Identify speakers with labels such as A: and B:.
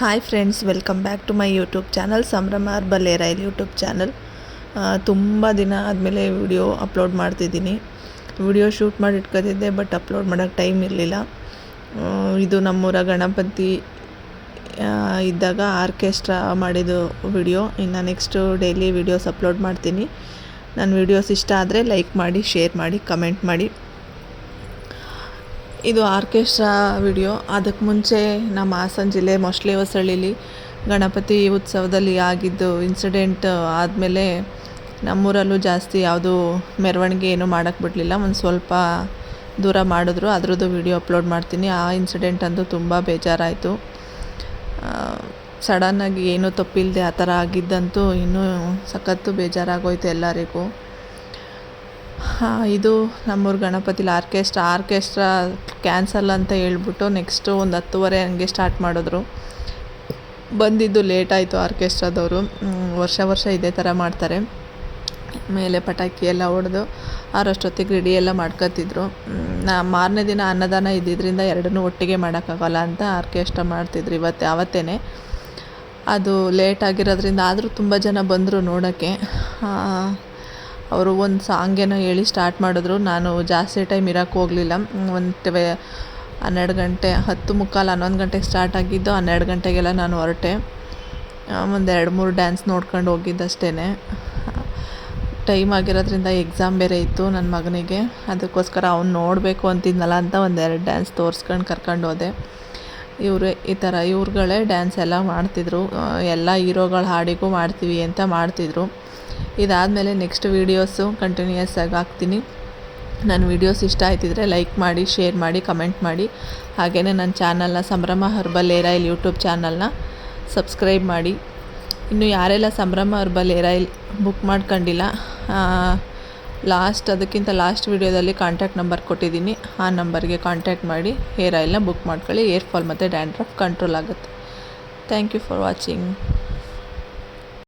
A: Hi friends welcome back to my YouTube channel Sambhrama herbal YouTube channel ತುಂಬ ದಿನ ಆದಮೇಲೆ video upload ಮಾಡ್ತಿದ್ದೀನಿ. Video shoot ಮಾಡಿ ಇಟ್ಕೊತಿದ್ದೆ ಬಟ್ ಅಪ್ಲೋಡ್ ಮಾಡೋಕ್ಕೆ ಟೈಮ್ ಇರಲಿಲ್ಲ. ಇದು ನಮ್ಮೂರ ಗಣಪತಿ ಇದ್ದಾಗ ಆರ್ಕೆಸ್ಟ್ರಾ ಮಾಡಿದ್ದು ವಿಡಿಯೋ ಇನ್ನು ನೆಕ್ಸ್ಟು ಡೈಲಿ ವಿಡಿಯೋಸ್ ಅಪ್ಲೋಡ್ ಮಾಡ್ತೀನಿ. ನನ್ನ ವಿಡಿಯೋಸ್ ಇಷ್ಟ ಆದರೆ ಲೈಕ್ ಮಾಡಿ ಶೇರ್ ಮಾಡಿ ಕಮೆಂಟ್ ಮಾಡಿ. ಇದು ಆರ್ಕೆಸ್ಟ್ರಾ ವಿಡಿಯೋ. ಅದಕ್ಕೆ ಮುಂಚೆ ನಮ್ಮ ಹಾಸನ ಜಿಲ್ಲೆ ಮೊಸಳೆ ಹೊಸಳ್ಳಿಲಿ ಗಣಪತಿ ಉತ್ಸವದಲ್ಲಿ ಆಗಿದ್ದು ಇನ್ಸಿಡೆಂಟ್ ಆದಮೇಲೆ ನಮ್ಮೂರಲ್ಲೂ ಜಾಸ್ತಿ ಯಾವುದು ಮೆರವಣಿಗೆ ಏನೂ ಮಾಡೋಕ್ಕೆ ಬಿಡಲಿಲ್ಲ. ಒಂದು ಸ್ವಲ್ಪ ದೂರ ಮಾಡಿದ್ರು. ಅದರದ್ದು ವಿಡಿಯೋ ಅಪ್ಲೋಡ್ ಮಾಡ್ತೀನಿ. ಆ ಇನ್ಸಿಡೆಂಟ್ ಅಂತೂ ತುಂಬ ಬೇಜಾರಾಯಿತು. ಸಡನ್ನಾಗಿ ಏನೂ ತಪ್ಪಿಲ್ಲದೆ ಆ ಥರ ಆಗಿದ್ದಂತೂ ಇನ್ನೂ ಸಖತ್ತು ಬೇಜಾರಾಗೋಯ್ತು ಎಲ್ಲರಿಗೂ. ಹಾಂ, ಇದು ನಮ್ಮೂರು ಗಣಪತಿಲಿ ಆರ್ಕೆಸ್ಟ್ರಾ. ಆರ್ಕೆಸ್ಟ್ರಾ ಕ್ಯಾನ್ಸಲ್ ಅಂತ ಹೇಳ್ಬಿಟ್ಟು ನೆಕ್ಸ್ಟು ಒಂದು ಹತ್ತುವರೆ ಹಂಗೆ ಸ್ಟಾರ್ಟ್ ಮಾಡಿದ್ರು. ಬಂದಿದ್ದು ಲೇಟ್ ಆಯಿತು ಆರ್ಕೆಸ್ಟ್ರಾದವರು. ವರ್ಷ ವರ್ಷ ಇದೇ ಥರ ಮಾಡ್ತಾರೆ. ಮೇಲೆ ಪಟಾಕಿ ಎಲ್ಲ ಹೊಡೆದು ಆರಷ್ಟೊತ್ತಿಗೆ ರೆಡಿ ಎಲ್ಲ ಮಾಡ್ಕೊತಿದ್ರು ನಾ ಮಾರನೇ ದಿನ ಅನ್ನದಾನ ಇದ್ದಿದ್ದರಿಂದ ಎರಡನ್ನೂ ಒಟ್ಟಿಗೆ ಮಾಡೋಕ್ಕಾಗಲ್ಲ ಅಂತ ಆರ್ಕೆಸ್ಟ್ರಾ ಮಾಡ್ತಿದ್ರು ಇವತ್ತು ಆವತ್ತೇ ಅದು ಲೇಟ್ ಆಗಿರೋದ್ರಿಂದ ಆದರೂ ತುಂಬ ಜನ ಬಂದರು ನೋಡೋಕ್ಕೆ. ಅವರು ಒಂದು ಸಾಂಗ್ ಏನೋ ಹೇಳಿ ಸ್ಟಾರ್ಟ್ ಮಾಡಿದ್ರು. ನಾನು ಜಾಸ್ತಿ ಟೈಮ್ ಇರೋಕ್ಕೆ ಹೋಗಲಿಲ್ಲ. ಒಂದು ವೆ ಹನ್ನೆರಡು ಗಂಟೆ, ಹತ್ತು ಮುಕ್ಕಾಲು, ಹನ್ನೊಂದು ಗಂಟೆಗೆ ಸ್ಟಾರ್ಟ್ ಆಗಿದ್ದು ಹನ್ನೆರಡು ಗಂಟೆಗೆಲ್ಲ ನಾನು ಹೊರಟೆ. ಒಂದು ಎರಡು ಮೂರು ಡ್ಯಾನ್ಸ್ ನೋಡ್ಕೊಂಡು ಹೋಗಿದ್ದಷ್ಟೇ ಟೈಮ್ ಆಗಿರೋದ್ರಿಂದ ಎಕ್ಸಾಮ್ ಬೇರೆ ಇತ್ತು ನನ್ನ ಮಗನಿಗೆ. ಅದಕ್ಕೋಸ್ಕರ ಅವ್ನು ನೋಡಬೇಕು ಅಂತಿದ್ನಲ್ಲ ಅಂತ ಒಂದೆರಡು ಡ್ಯಾನ್ಸ್ ತೋರಿಸ್ಕೊಂಡು ಕರ್ಕೊಂಡು ಹೋದೆ. ಇವರು ಈ ಥರ ಇವ್ರುಗಳೇ ಡ್ಯಾನ್ಸ್ ಎಲ್ಲ ಮಾಡ್ತಿದ್ರು. ಎಲ್ಲ ಹೀರೋಗಳ ಹಾಡಿಗೂ ಮಾಡ್ತೀವಿ ಅಂತ ಮಾಡ್ತಿದ್ರು. ಇದಾದಮೇಲೆ ನೆಕ್ಸ್ಟ್ ವೀಡಿಯೋಸು ಕಂಟಿನ್ಯೂಯಸ್ ಆಗಿ ಹಾಕ್ತೀನಿ. ನನ್ನ ವೀಡಿಯೋಸ್ ಇಷ್ಟ ಆಯ್ತಿದ್ರೆ ಲೈಕ್ ಮಾಡಿ ಶೇರ್ ಮಾಡಿ ಕಮೆಂಟ್ ಮಾಡಿ. ಹಾಗೆಯೇ ನನ್ನ ಚಾನಲ್ನ Sambhrama herbal hair oil YouTube ಚಾನಲ್ನ ಸಬ್ಸ್ಕ್ರೈಬ್ ಮಾಡಿ. ಇನ್ನು ಯಾರೆಲ್ಲ Sambhrama herbal hair oil book ಮಾಡ್ಕೊಂಡಿಲ್ಲ ಲಾಸ್ಟ್ ಅದಕ್ಕಿಂತ ಲಾಸ್ಟ್ ವೀಡಿಯೋದಲ್ಲಿ ಕಾಂಟ್ಯಾಕ್ಟ್ ನಂಬರ್ ಕೊಟ್ಟಿದ್ದೀನಿ. ಆ ನಂಬರ್ಗೆ ಕಾಂಟ್ಯಾಕ್ಟ್ ಮಾಡಿ ಹೇರ್ ಆಯಿಲ್ನ ಬುಕ್ ಮಾಡ್ಕೊಳ್ಳಿ. ಏರ್ ಫಾಲ್ ಮತ್ತು ಡ್ಯಾಂಡ್ರಫ್ ಕಂಟ್ರೋಲ್ ಆಗುತ್ತೆ. Thank you for watching